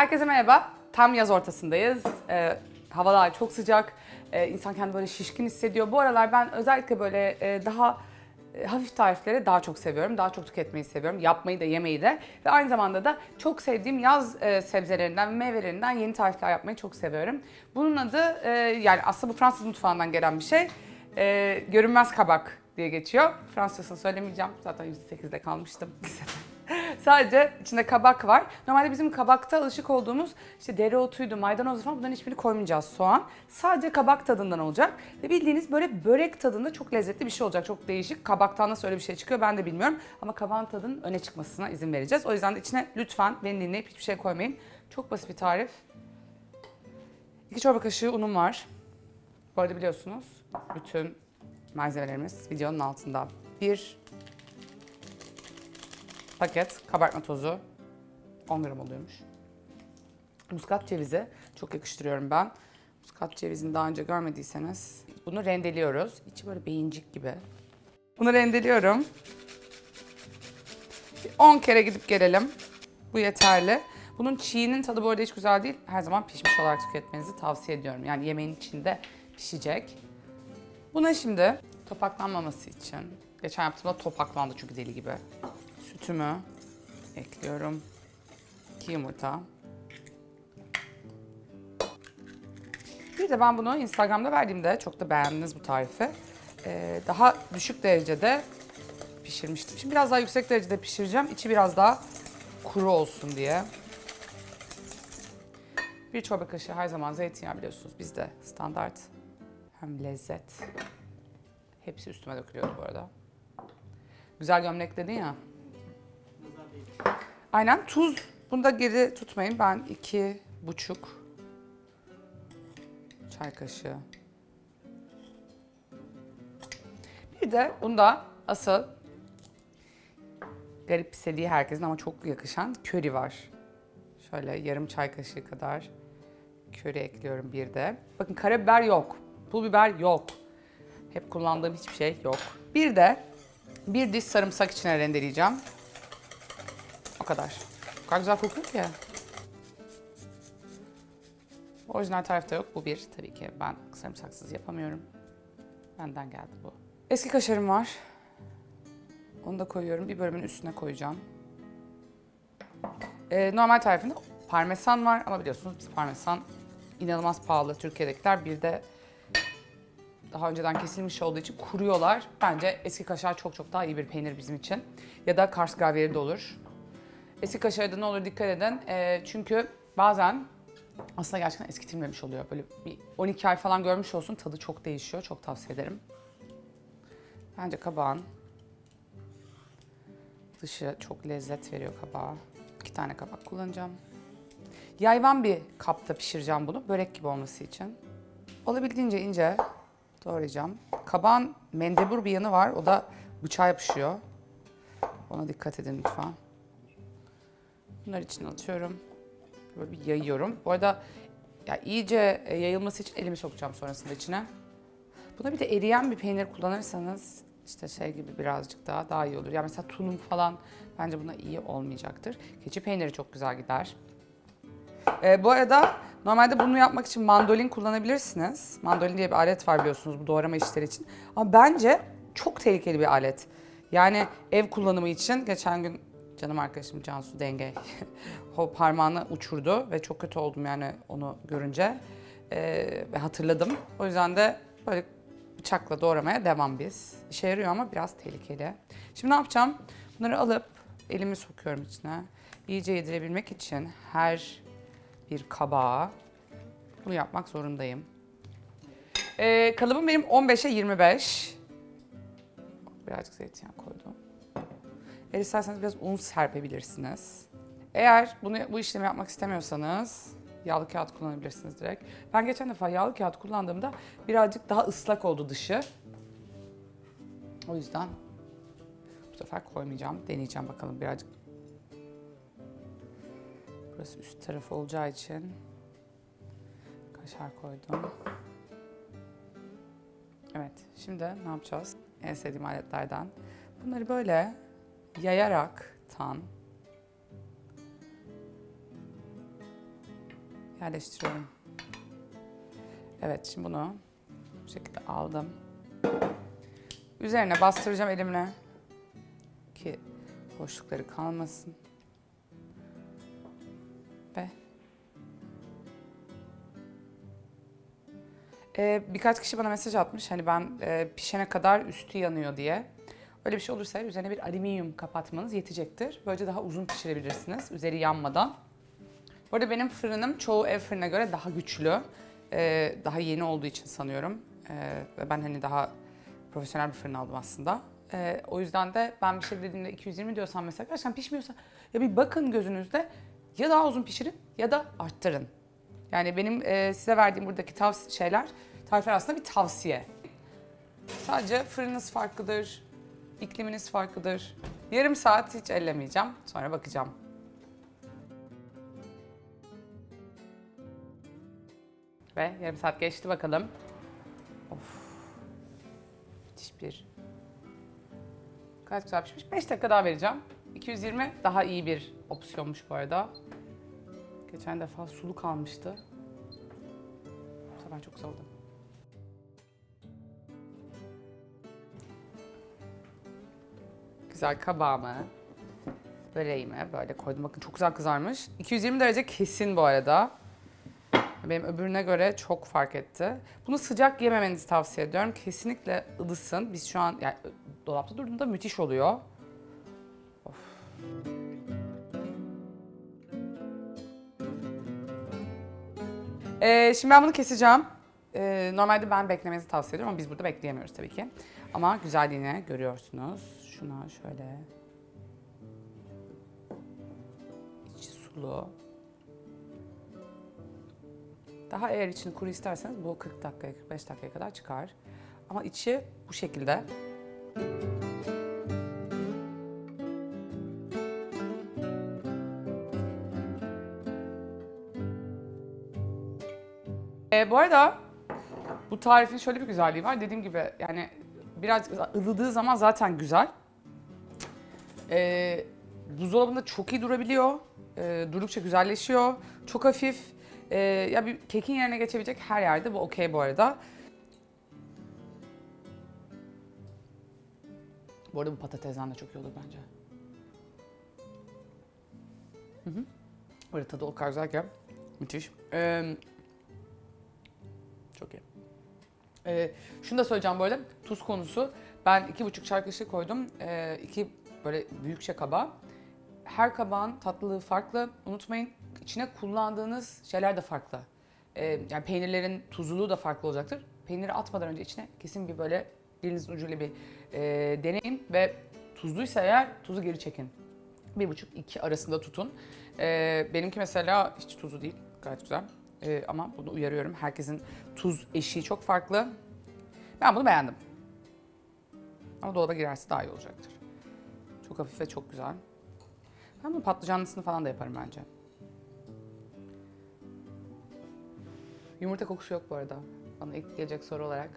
Herkese merhaba. Tam yaz ortasındayız. Ee, havalar çok sıcak. Ee, insan kendini böyle şişkin hissediyor. Bu aralar ben özellikle böyle e, daha e, hafif tarifleri daha çok seviyorum. Daha çok tüketmeyi seviyorum. Yapmayı da yemeyi de. Ve aynı zamanda da çok sevdiğim yaz e, sebzelerinden ve meyvelerinden yeni tarifler yapmayı çok seviyorum. Bunun adı e, yani aslında bu Fransız mutfağından gelen bir şey. E, görünmez kabak diye geçiyor. Fransızcasını söylemeyeceğim. Zaten %8'de kalmıştım. Sadece içinde kabak var. Normalde bizim kabakta alışık olduğumuz işte dereotuydu, maydanozdu falan bunların hiçbirini koymayacağız soğan. Sadece kabak tadından olacak. Ve bildiğiniz böyle börek tadında çok lezzetli bir şey olacak. Çok değişik. Kabaktan nasıl öyle bir şey çıkıyor ben de bilmiyorum. Ama kabağın tadının öne çıkmasına izin vereceğiz. O yüzden de içine lütfen beni dinleyip hiçbir şey koymayın. Çok basit bir tarif. İki çorba kaşığı unum var. Bu arada biliyorsunuz bütün malzemelerimiz videonun altında. Bir paket kabartma tozu 10 gram oluyormuş. Muskat cevizi çok yakıştırıyorum ben. Muskat cevizini daha önce görmediyseniz bunu rendeliyoruz. İçi böyle beyincik gibi. Bunu rendeliyorum. Bir 10 kere gidip gelelim. Bu yeterli. Bunun çiğinin tadı bu arada hiç güzel değil. Her zaman pişmiş olarak tüketmenizi tavsiye ediyorum. Yani yemeğin içinde pişecek. Buna şimdi topaklanmaması için, geçen yaptığımda topaklandı çünkü deli gibi. Sütümü ekliyorum. 2 yumurta. Bir de ben bunu Instagram'da verdiğimde çok da beğendiniz bu tarifi. Ee, daha düşük derecede pişirmiştim. Şimdi biraz daha yüksek derecede pişireceğim. İçi biraz daha kuru olsun diye. Bir çorba kaşığı her zaman zeytinyağı biliyorsunuz bizde standart. Hem lezzet. Hepsi üstüme dökülüyordu bu arada. Güzel gömlek dedin ya. Aynen tuz. Bunu da geri tutmayın. Ben iki buçuk çay kaşığı. Bir de bunda asıl garip istediği herkesin ama çok yakışan köri var. Şöyle yarım çay kaşığı kadar köri ekliyorum bir de. Bakın karabiber yok. Pul biber yok. Hep kullandığım hiçbir şey yok. Bir de bir diş sarımsak içine rendeleyeceğim. Kadar. O kadar güzel kokuyor ki. Orijinal tarifte yok. Bu bir. Tabii ki ben sarımsaksız yapamıyorum. Benden geldi bu. Eski kaşarım var. Onu da koyuyorum. Bir bölümün üstüne koyacağım. Ee, normal tarifinde parmesan var ama biliyorsunuz biz parmesan inanılmaz pahalı Türkiye'dekiler. Bir de daha önceden kesilmiş olduğu için kuruyorlar. Bence eski kaşar çok çok daha iyi bir peynir bizim için. Ya da Kars gravyeri de olur. Eski kaşarda ne olur dikkat edin. Ee, çünkü bazen aslında gerçekten eskitilmemiş oluyor. Böyle bir 12 ay falan görmüş olsun tadı çok değişiyor. Çok tavsiye ederim. Bence kabağın dışı çok lezzet veriyor kabağa. İki tane kabak kullanacağım. Yayvan bir kapta pişireceğim bunu börek gibi olması için. Olabildiğince ince doğrayacağım. Kabağın mendebur bir yanı var. O da bıçağa yapışıyor. Ona dikkat edin lütfen. Bunları içine atıyorum. Böyle bir yayıyorum. Bu arada ya iyice e, yayılması için elimi sokacağım sonrasında içine. Buna bir de eriyen bir peynir kullanırsanız işte şey gibi birazcık daha daha iyi olur. Yani mesela tulum falan bence buna iyi olmayacaktır. Keçi peyniri çok güzel gider. Ee, bu arada normalde bunu yapmak için mandolin kullanabilirsiniz. Mandolin diye bir alet var biliyorsunuz bu doğrama işleri için. Ama bence çok tehlikeli bir alet. Yani ev kullanımı için geçen gün canım arkadaşım Cansu Denge o parmağını uçurdu ve çok kötü oldum yani onu görünce Ee, hatırladım. O yüzden de böyle bıçakla doğramaya devam biz. İşe yarıyor ama biraz tehlikeli. Şimdi ne yapacağım? Bunları alıp elimi sokuyorum içine. İyice yedirebilmek için her bir kabağa bunu yapmak zorundayım. Ee, kalıbım benim 15'e 25. Birazcık zeytinyağı koydum. Eğer isterseniz biraz un serpebilirsiniz. Eğer bunu bu işlemi yapmak istemiyorsanız yağlı kağıt kullanabilirsiniz direkt. Ben geçen defa yağlı kağıt kullandığımda birazcık daha ıslak oldu dışı. O yüzden bu sefer koymayacağım. Deneyeceğim bakalım birazcık. Burası üst tarafı olacağı için kaşar koydum. Evet, şimdi ne yapacağız? En sevdiğim aletlerden. Bunları böyle yayarak tan yerleştiriyorum. Evet şimdi bunu bu şekilde aldım. Üzerine bastıracağım elimle ki boşlukları kalmasın. Ve Ee, birkaç kişi bana mesaj atmış hani ben e, pişene kadar üstü yanıyor diye. Öyle bir şey olursa üzerine bir alüminyum kapatmanız yetecektir. Böylece daha uzun pişirebilirsiniz üzeri yanmadan. Bu arada benim fırınım çoğu ev fırına göre daha güçlü. Ee, daha yeni olduğu için sanıyorum. Ee, ben hani daha profesyonel bir fırın aldım aslında. Ee, o yüzden de ben bir şey dediğimde 220 diyorsam mesela gerçekten pişmiyorsa ya bir bakın gözünüzde ya daha uzun pişirin ya da arttırın. Yani benim e, size verdiğim buradaki tavs şeyler, tarifler aslında bir tavsiye. Sadece fırınınız farklıdır, ikliminiz farklıdır. Yarım saat hiç ellemeyeceğim, sonra bakacağım. Ve yarım saat geçti bakalım. Of. Müthiş bir. Gayet güzel pişmiş. 5 dakika daha vereceğim. 220 daha iyi bir opsiyonmuş bu arada. Geçen defa sulu kalmıştı. Bu sefer çok güzel Güzel kabağımı, böreğimi böyle koydum. Bakın çok güzel kızarmış. 220 derece kesin bu arada. Benim öbürüne göre çok fark etti. Bunu sıcak yememenizi tavsiye ediyorum. Kesinlikle ılısın. Biz şu an yani dolapta durduğunda müthiş oluyor. Ee, şimdi ben bunu keseceğim. Ee, normalde ben beklemenizi tavsiye ediyorum ama biz burada bekleyemiyoruz tabii ki. Ama güzelliğini görüyorsunuz. Şuna şöyle. İçi sulu. Daha eğer içini kuru isterseniz bu 40 dakikaya 45 dakikaya kadar çıkar. Ama içi bu şekilde. Ee, bu arada bu tarifin şöyle bir güzelliği var. Dediğim gibi yani biraz ılıdığı zaman zaten güzel. Ee, buzdolabında çok iyi durabiliyor. Ee, durdukça güzelleşiyor. Çok hafif. Ee, ya bir kekin yerine geçebilecek her yerde bu okey bu arada. Bu arada bu patatesden de çok iyi olur bence. Hı hı. Böyle tadı o kadar güzel ki. Müthiş. Ee, çok iyi. Ee, şunu da söyleyeceğim böyle tuz konusu. Ben iki buçuk çay kaşığı koydum. Ee, iki böyle büyükçe kaba. Her kabağın tatlılığı farklı. Unutmayın içine kullandığınız şeyler de farklı. Ee, yani peynirlerin tuzluluğu da farklı olacaktır. Peyniri atmadan önce içine kesin bir böyle dilinizin ucuyla bir e, deneyin ve tuzluysa eğer tuzu geri çekin. Bir buçuk iki arasında tutun. Ee, benimki mesela hiç tuzu değil. Gayet güzel. Ee, ama bunu uyarıyorum. Herkesin tuz eşiği çok farklı. Ben bunu beğendim. Ama dolaba girerse daha iyi olacaktır. Çok hafif ve çok güzel. Ben bunu patlıcanlısını falan da yaparım bence. Yumurta kokusu yok bu arada. Bana ilk gelecek soru olarak.